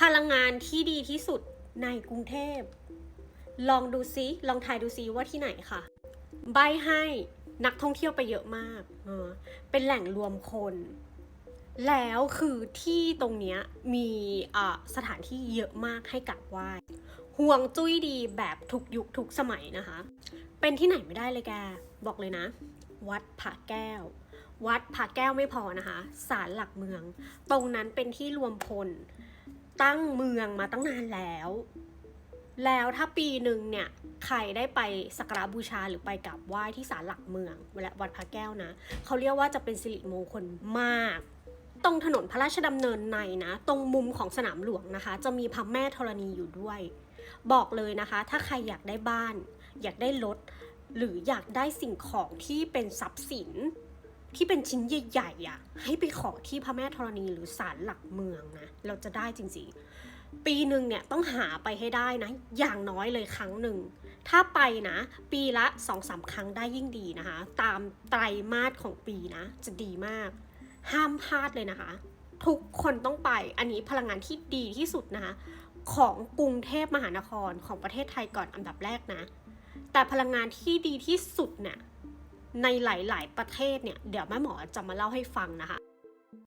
พลังงานที่ดีที่สุดในกรุงเทพ ลองดูซิลองทายดูซิว่าที่ไหนค่ะ ใบให้นักท่องเที่ยวไปเยอะมากเออเป็นแหล่งรวมคน แล้วคือที่ตรงเนี้ยมีสถานที่เยอะมากให้กราบไหว้ห่วงจุ้ยดีแบบทุกยุคทุกสมัยนะคะ เป็นที่ไหนไม่ได้เลยแก บอกเลยนะ วัดผาแก้ว วัดผาแก้วไม่พอนะคะ ศาลหลักเมือง ตรงนั้นเป็นที่รวมพล ตั้งเมืองมาตั้งนานแล้ว แล้วถ้าปีหนึ่งเนี่ยใครได้ไปสักการบูชาหรือไปกราบไหว้ที่ศาลหลักเมืองและวัดพระแก้วนะเขาเรียกว่าจะเป็นสิริมงคลมาก ตรงถนนพระราชดำเนินในนะ ตรงมุมของสนามหลวงนะคะ จะมีพระแม่ธรณีอยู่ด้วย บอกเลยนะคะ ถ้าใครอยากได้บ้าน อยากได้รถหรืออยากได้สิ่งของที่เป็นทรัพย์สิน ที่เป็นชิ้นใหญ่ๆอะ ให้ไปขอที่พระแม่ธรณีหรือศาลหลักเมืองนะ เราจะได้จริงๆ ปีหนึ่งเนี่ยต้องหาไปให้ได้นะ อย่างน้อยเลยครั้งหนึ่ง ถ้าไปนะ ปีละ2องสาครั้งได้ยิ่งดีนะคะ ตามไตรมาสของปีนะ จะดีมาก ห้ามพลาดเลยนะคะ ทุกคนต้องไป อันนี้พลังงานที่ดีที่สุดนะคะ ของกรุงเทพมหานครของประเทศไทยก่อนอันดับแรกนะ แต่พลังงานที่ดีที่สุดเนี่ย ในหลาย ๆ ประเทศเนี่ย เดี๋ยวแม่หมอจะมาเล่าให้ฟังนะคะ